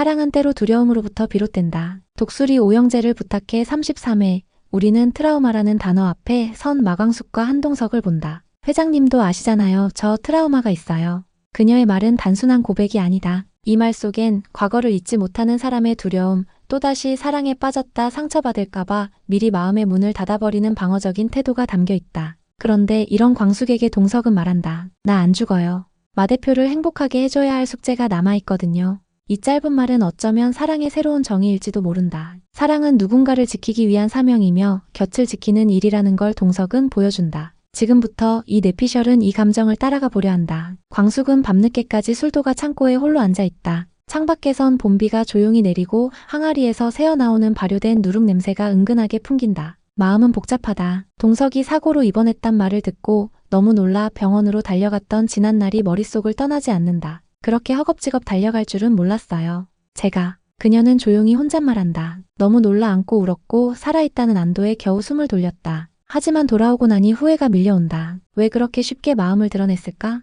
사랑은 때로 두려움으로부터 비롯된다. 독수리 오영재를 부탁해 33회 우리는 트라우마라는 단어 앞에 선 마광숙과 한동석을 본다. 회장님도 아시잖아요. 저 트라우마가 있어요. 그녀의 말은 단순한 고백이 아니다. 이 말 속엔 과거를 잊지 못하는 사람의 두려움, 또다시 사랑에 빠졌다 상처받을까봐 미리 마음의 문을 닫아버리는 방어적인 태도가 담겨 있다. 그런데 이런 광숙에게 동석은 말한다. 나 안 죽어요. 마 대표를 행복하게 해줘야 할 숙제가 남아있거든요. 이 짧은 말은 어쩌면 사랑의 새로운 정의일지도 모른다. 사랑은 누군가를 지키기 위한 사명이며 곁을 지키는 일이라는 걸 동석은 보여준다. 지금부터 이 내피셜은 이 감정을 따라가 보려 한다. 광숙은 밤늦게까지 술도가 창고에 홀로 앉아 있다. 창밖에선 봄비가 조용히 내리고 항아리에서 새어나오는 발효된 누룩 냄새가 은근하게 풍긴다. 마음은 복잡하다. 동석이 사고로 입원했단 말을 듣고 너무 놀라 병원으로 달려갔던 지난날이 머릿속을 떠나지 않는다. 그렇게 허겁지겁 달려갈 줄은 몰랐어요. 제가. 그녀는 조용히 혼잣말한다. 너무 놀라 안고 울었고 살아있다는 안도에 겨우 숨을 돌렸다. 하지만 돌아오고 나니 후회가 밀려온다. 왜 그렇게 쉽게 마음을 드러냈을까?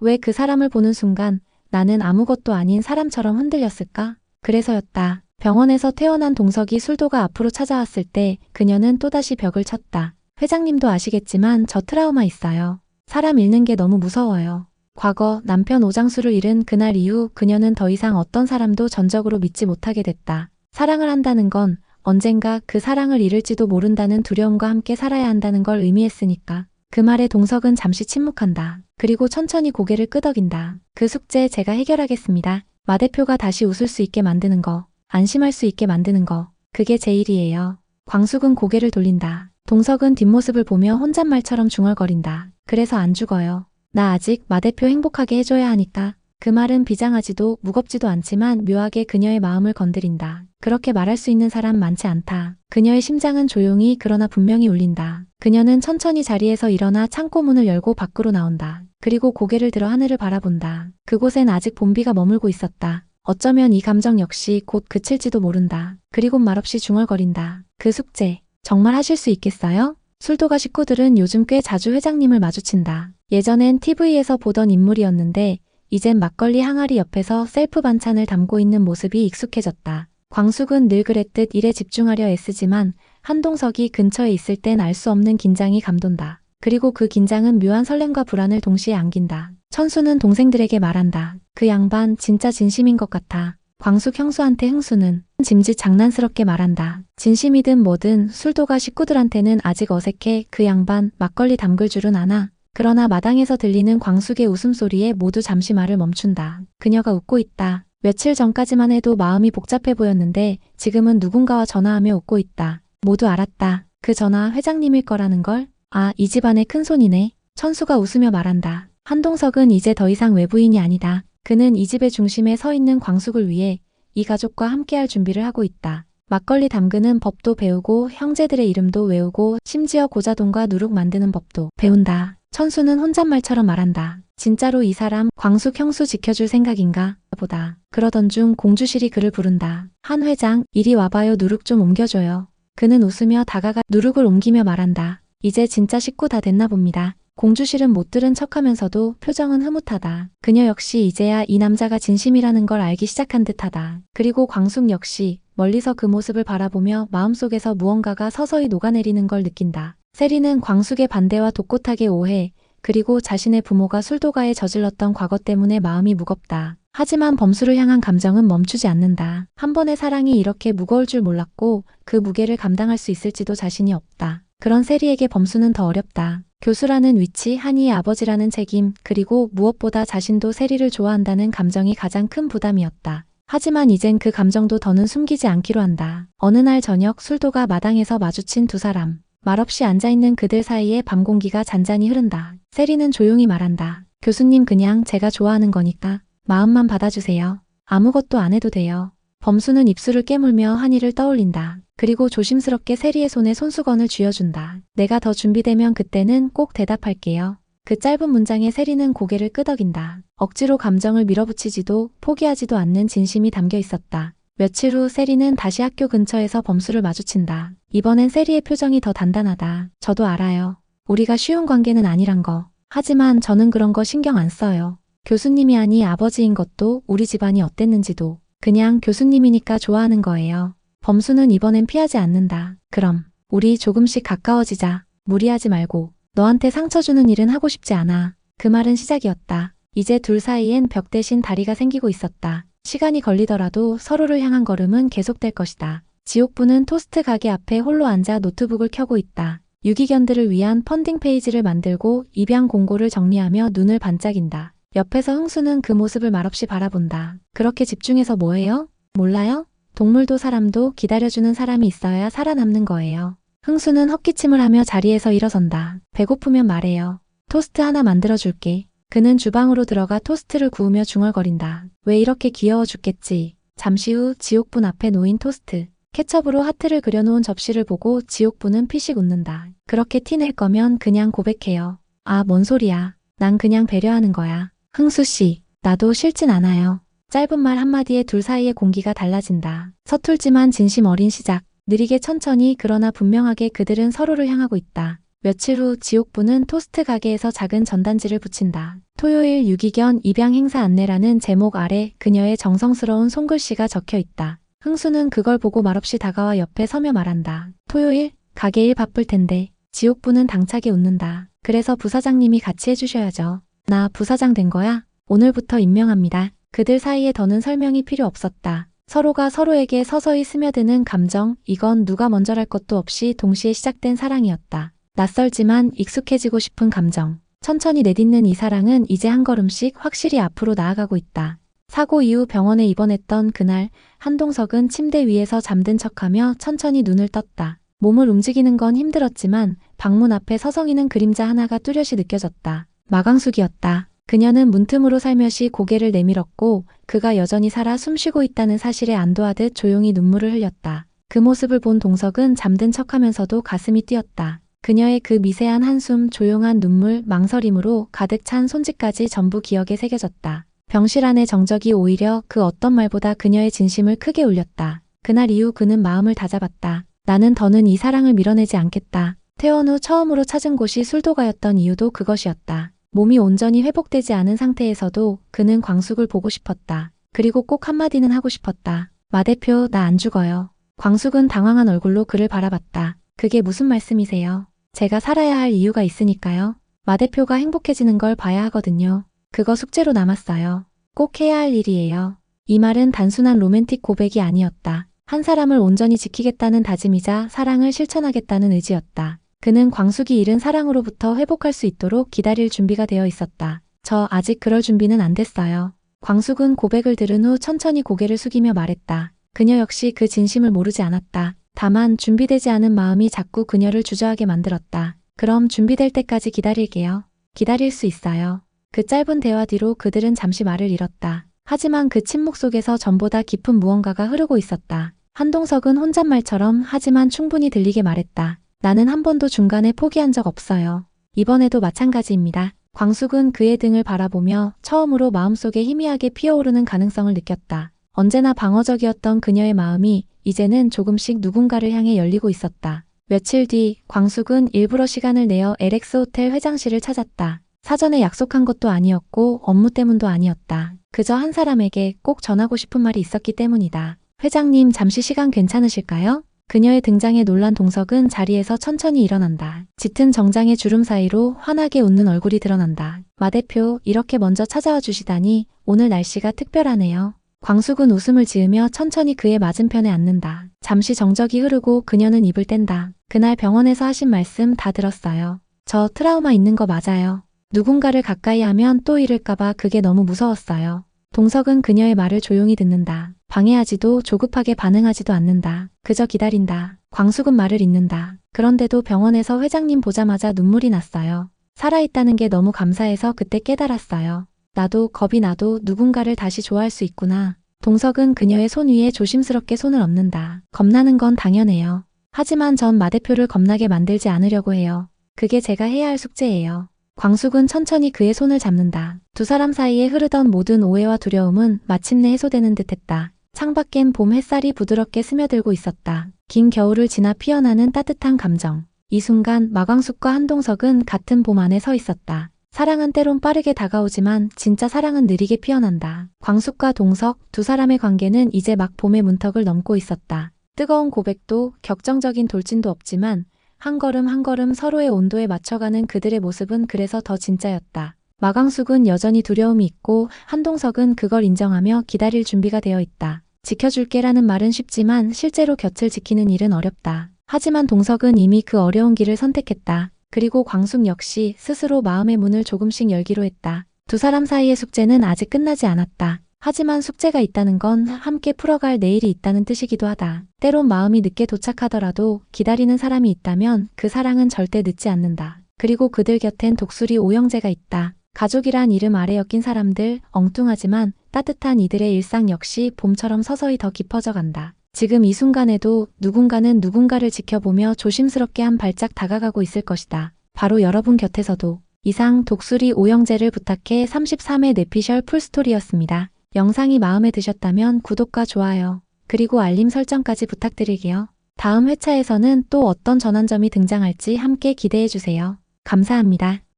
왜 그 사람을 보는 순간 나는 아무것도 아닌 사람처럼 흔들렸을까? 그래서였다. 병원에서 태어난 동석이 술도가 앞으로 찾아왔을 때 그녀는 또다시 벽을 쳤다. 회장님도 아시겠지만 저 트라우마 있어요. 사람 잃는 게 너무 무서워요. 과거 남편 오장수를 잃은 그날 이후 그녀는 더 이상 어떤 사람도 전적으로 믿지 못하게 됐다. 사랑을 한다는 건 언젠가 그 사랑을 잃을지도 모른다는 두려움과 함께 살아야 한다는 걸 의미했으니까. 그 말에 동석은 잠시 침묵한다. 그리고 천천히 고개를 끄덕인다. 그 숙제 제가 해결하겠습니다. 마 대표가 다시 웃을 수 있게 만드는 거, 안심할 수 있게 만드는 거, 그게 제 일이에요. 광숙은 고개를 돌린다. 동석은 뒷모습을 보며 혼잣말처럼 중얼거린다. 그래서 안 죽어요. 나 아직 마 대표 행복하게 해줘야 하니까. 그 말은 비장하지도 무겁지도 않지만 묘하게 그녀의 마음을 건드린다. 그렇게 말할 수 있는 사람 많지 않다. 그녀의 심장은 조용히 그러나 분명히 울린다. 그녀는 천천히 자리에서 일어나 창고 문을 열고 밖으로 나온다. 그리고 고개를 들어 하늘을 바라본다. 그곳엔 아직 봄비가 머물고 있었다. 어쩌면 이 감정 역시 곧 그칠지도 모른다. 그리고 말없이 중얼거린다. 그 숙제, 정말 하실 수 있겠어요? 술도가 식구들은 요즘 꽤 자주 회장님을 마주친다. 예전엔 TV에서 보던 인물이었는데 이젠 막걸리 항아리 옆에서 셀프 반찬을 담고 있는 모습이 익숙해졌다. 광숙은 늘 그랬듯 일에 집중하려 애쓰지만 한동석이 근처에 있을 땐 알 수 없는 긴장이 감돈다. 그리고 그 긴장은 묘한 설렘과 불안을 동시에 안긴다. 천수는 동생들에게 말한다. 그 양반 진짜 진심인 것 같아. 광숙 형수한테 흥수는 짐짓 장난스럽게 말한다. 진심이든 뭐든 술도가 식구들한테는 아직 어색해 그 양반 막걸리 담글 줄은 아나. 그러나 마당에서 들리는 광숙의 웃음소리에 모두 잠시 말을 멈춘다. 그녀가 웃고 있다. 며칠 전까지만 해도 마음이 복잡해 보였는데 지금은 누군가와 전화하며 웃고 있다. 모두 알았다. 그 전화 회장님일 거라는 걸? 아, 이 집안의 큰손이네. 천수가 웃으며 말한다. 한동석은 이제 더 이상 외부인이 아니다. 그는 이 집의 중심에 서 있는 광숙을 위해 이 가족과 함께할 준비를 하고 있다. 막걸리 담그는 법도 배우고 형제들의 이름도 외우고 심지어 고자동과 누룩 만드는 법도 배운다. 천수는 혼잣말처럼 말한다. 진짜로 이 사람 광숙 형수 지켜줄 생각인가? 보다. 그러던 중 공주실이 그를 부른다. 한 회장, 이리 와봐요 누룩 좀 옮겨줘요. 그는 웃으며 다가가 누룩을 옮기며 말한다. 이제 진짜 식구 다 됐나 봅니다. 공주실은 못 들은 척하면서도 표정은 흐뭇하다. 그녀 역시 이제야 이 남자가 진심이라는 걸 알기 시작한 듯하다. 그리고 광숙 역시 멀리서 그 모습을 바라보며 마음속에서 무언가가 서서히 녹아내리는 걸 느낀다. 세리는 광숙의 반대와 독고탁의 오해, 그리고 자신의 부모가 술도가에 저질렀던 과거 때문에 마음이 무겁다. 하지만 범수를 향한 감정은 멈추지 않는다. 한 번의 사랑이 이렇게 무거울 줄 몰랐고 그 무게를 감당할 수 있을지도 자신이 없다. 그런 세리에게 범수는 더 어렵다. 교수라는 위치, 한이의 아버지라는 책임, 그리고 무엇보다 자신도 세리를 좋아한다는 감정이 가장 큰 부담이었다. 하지만 이젠 그 감정도 더는 숨기지 않기로 한다. 어느 날 저녁 술도가 마당에서 마주친 두 사람. 말없이 앉아있는 그들 사이에 밤 공기가 잔잔히 흐른다. 세리는 조용히 말한다. 교수님 그냥 제가 좋아하는 거니까 마음만 받아주세요. 아무것도 안 해도 돼요. 범수는 입술을 깨물며 한이를 떠올린다. 그리고 조심스럽게 세리의 손에 손수건을 쥐어준다. 내가 더 준비되면 그때는 꼭 대답할게요. 그 짧은 문장에 세리는 고개를 끄덕인다. 억지로 감정을 밀어붙이지도 포기하지도 않는 진심이 담겨 있었다. 며칠 후 세리는 다시 학교 근처에서 범수를 마주친다. 이번엔 세리의 표정이 더 단단하다. 저도 알아요. 우리가 쉬운 관계는 아니란 거. 하지만 저는 그런 거 신경 안 써요. 교수님이 아니 아버지인 것도 우리 집안이 어땠는지도 그냥 교수님이니까 좋아하는 거예요. 범수는 이번엔 피하지 않는다. 그럼 우리 조금씩 가까워지자. 무리하지 말고 너한테 상처 주는 일은 하고 싶지 않아. 그 말은 시작이었다. 이제 둘 사이엔 벽 대신 다리가 생기고 있었다. 시간이 걸리더라도 서로를 향한 걸음은 계속될 것이다. 지옥부는 토스트 가게 앞에 홀로 앉아 노트북을 켜고 있다. 유기견들을 위한 펀딩 페이지를 만들고 입양 공고를 정리하며 눈을 반짝인다. 옆에서 흥수는 그 모습을 말없이 바라본다. 그렇게 집중해서 뭐해요? 몰라요? 동물도 사람도 기다려주는 사람이 있어야 살아남는 거예요. 흥수는 헛기침을 하며 자리에서 일어선다. 배고프면 말해요. 토스트 하나 만들어줄게. 그는 주방으로 들어가 토스트를 구우며 중얼거린다. 왜 이렇게 귀여워 죽겠지. 잠시 후 지옥분 앞에 놓인 토스트. 케첩으로 하트를 그려놓은 접시를 보고 지옥분은 피식 웃는다. 그렇게 티 낼 거면 그냥 고백해요. 아, 뭔 소리야. 난 그냥 배려하는 거야. 흥수 씨, 나도 싫진 않아요. 짧은 말 한마디에 둘 사이의 공기가 달라진다. 서툴지만 진심 어린 시작. 느리게 천천히 그러나 분명하게 그들은 서로를 향하고 있다. 며칠 후 지옥부는 토스트 가게에서 작은 전단지를 붙인다. 토요일 유기견 입양 행사 안내라는 제목 아래 그녀의 정성스러운 손글씨가 적혀 있다. 흥수는 그걸 보고 말없이 다가와 옆에 서며 말한다. 토요일? 가게 일 바쁠 텐데. 지옥부는 당차게 웃는다. 그래서 부사장님이 같이 해주셔야죠. 나 부사장 된 거야? 오늘부터 임명합니다. 그들 사이에 더는 설명이 필요 없었다. 서로가 서로에게 서서히 스며드는 감정, 이건 누가 먼저랄 것도 없이 동시에 시작된 사랑이었다. 낯설지만 익숙해지고 싶은 감정. 천천히 내딛는 이 사랑은 이제 한 걸음씩 확실히 앞으로 나아가고 있다. 사고 이후 병원에 입원했던 그날, 한동석은 침대 위에서 잠든 척하며 천천히 눈을 떴다. 몸을 움직이는 건 힘들었지만 방문 앞에 서성이는 그림자 하나가 뚜렷이 느껴졌다. 마강숙이었다. 그녀는 문틈으로 살며시 고개를 내밀었고 그가 여전히 살아 숨쉬고 있다는 사실에 안도하듯 조용히 눈물을 흘렸다. 그 모습을 본 동석은 잠든 척하면서도 가슴이 뛰었다. 그녀의 그 미세한 한숨, 조용한 눈물, 망설임으로 가득 찬 손짓까지 전부 기억에 새겨졌다. 병실 안의 정적이 오히려 그 어떤 말보다 그녀의 진심을 크게 울렸다. 그날 이후 그는 마음을 다잡았다. 나는 더는 이 사랑을 밀어내지 않겠다. 퇴원 후 처음으로 찾은 곳이 술도가였던 이유도 그것이었다. 몸이 온전히 회복되지 않은 상태에서도 그는 광숙을 보고 싶었다. 그리고 꼭 한마디는 하고 싶었다. 마 대표, 나 안 죽어요. 광숙은 당황한 얼굴로 그를 바라봤다. 그게 무슨 말씀이세요? 제가 살아야 할 이유가 있으니까요. 마 대표가 행복해지는 걸 봐야 하거든요. 그거 숙제로 남았어요. 꼭 해야 할 일이에요. 이 말은 단순한 로맨틱 고백이 아니었다. 한 사람을 온전히 지키겠다는 다짐이자 사랑을 실천하겠다는 의지였다. 그는 광숙이 잃은 사랑으로부터 회복할 수 있도록 기다릴 준비가 되어 있었다. 저 아직 그럴 준비는 안 됐어요. 광숙은 고백을 들은 후 천천히 고개를 숙이며 말했다. 그녀 역시 그 진심을 모르지 않았다. 다만 준비되지 않은 마음이 자꾸 그녀를 주저하게 만들었다. 그럼 준비될 때까지 기다릴게요. 기다릴 수 있어요. 그 짧은 대화 뒤로 그들은 잠시 말을 잃었다. 하지만 그 침묵 속에서 전보다 깊은 무언가가 흐르고 있었다. 한동석은 혼잣말처럼 하지만 충분히 들리게 말했다. 나는 한 번도 중간에 포기한 적 없어요. 이번에도 마찬가지입니다. 광숙은 그의 등을 바라보며 처음으로 마음속에 희미하게 피어오르는 가능성을 느꼈다. 언제나 방어적이었던 그녀의 마음이 이제는 조금씩 누군가를 향해 열리고 있었다. 며칠 뒤 광숙은 일부러 시간을 내어 LX 호텔 회장실을 찾았다. 사전에 약속한 것도 아니었고 업무 때문도 아니었다. 그저 한 사람에게 꼭 전하고 싶은 말이 있었기 때문이다. 회장님 잠시 시간 괜찮으실까요? 그녀의 등장에 놀란 동석은 자리에서 천천히 일어난다. 짙은 정장의 주름 사이로 환하게 웃는 얼굴이 드러난다. 마 대표, 이렇게 먼저 찾아와 주시다니 오늘 날씨가 특별하네요. 광숙은 웃음을 지으며 천천히 그의 맞은편에 앉는다. 잠시 정적이 흐르고 그녀는 입을 뗀다. 그날 병원에서 하신 말씀 다 들었어요. 저 트라우마 있는 거 맞아요. 누군가를 가까이 하면 또 잃을까봐 그게 너무 무서웠어요. 동석은 그녀의 말을 조용히 듣는다. 방해하지도 조급하게 반응하지도 않는다. 그저 기다린다. 광숙은 말을 잇는다. 그런데도 병원에서 회장님 보자마자 눈물이 났어요. 살아있다는 게 너무 감사해서 그때 깨달았어요. 나도 겁이 나도 누군가를 다시 좋아할 수 있구나. 동석은 그녀의 손 위에 조심스럽게 손을 얹는다. 겁나는 건 당연해요. 하지만 전 마 대표를 겁나게 만들지 않으려고 해요. 그게 제가 해야 할 숙제예요. 광숙은 천천히 그의 손을 잡는다. 두 사람 사이에 흐르던 모든 오해와 두려움은 마침내 해소되는 듯했다. 창밖엔 봄 햇살이 부드럽게 스며들고 있었다. 긴 겨울을 지나 피어나는 따뜻한 감정. 이 순간 마광숙과 한동석은 같은 봄 안에 서 있었다. 사랑은 때론 빠르게 다가오지만 진짜 사랑은 느리게 피어난다. 광숙과 동석 두 사람의 관계는 이제 막 봄의 문턱을 넘고 있었다. 뜨거운 고백도 격정적인 돌진도 없지만 한 걸음 한 걸음 서로의 온도에 맞춰가는 그들의 모습은 그래서 더 진짜였다. 마광숙은 여전히 두려움이 있고 한동석은 그걸 인정하며 기다릴 준비가 되어 있다. 지켜줄게라는 말은 쉽지만 실제로 곁을 지키는 일은 어렵다. 하지만 동석은 이미 그 어려운 길을 선택했다. 그리고 광숙 역시 스스로 마음의 문을 조금씩 열기로 했다. 두 사람 사이의 숙제는 아직 끝나지 않았다. 하지만 숙제가 있다는 건 함께 풀어갈 내일이 있다는 뜻이기도 하다. 때론 마음이 늦게 도착하더라도 기다리는 사람이 있다면 그 사랑은 절대 늦지 않는다. 그리고 그들 곁엔 독수리 오영재가 있다. 가족이란 이름 아래 엮인 사람들, 엉뚱하지만 따뜻한 이들의 일상 역시 봄처럼 서서히 더 깊어져 간다. 지금 이 순간에도 누군가는 누군가를 지켜보며 조심스럽게 한 발짝 다가가고 있을 것이다. 바로 여러분 곁에서도. 이상 독수리 오영재를 부탁해 33회 뇌피셜 풀스토리였습니다. 영상이 마음에 드셨다면 구독과 좋아요, 그리고 알림 설정까지 부탁드릴게요. 다음 회차에서는 또 어떤 전환점이 등장할지 함께 기대해주세요. 감사합니다.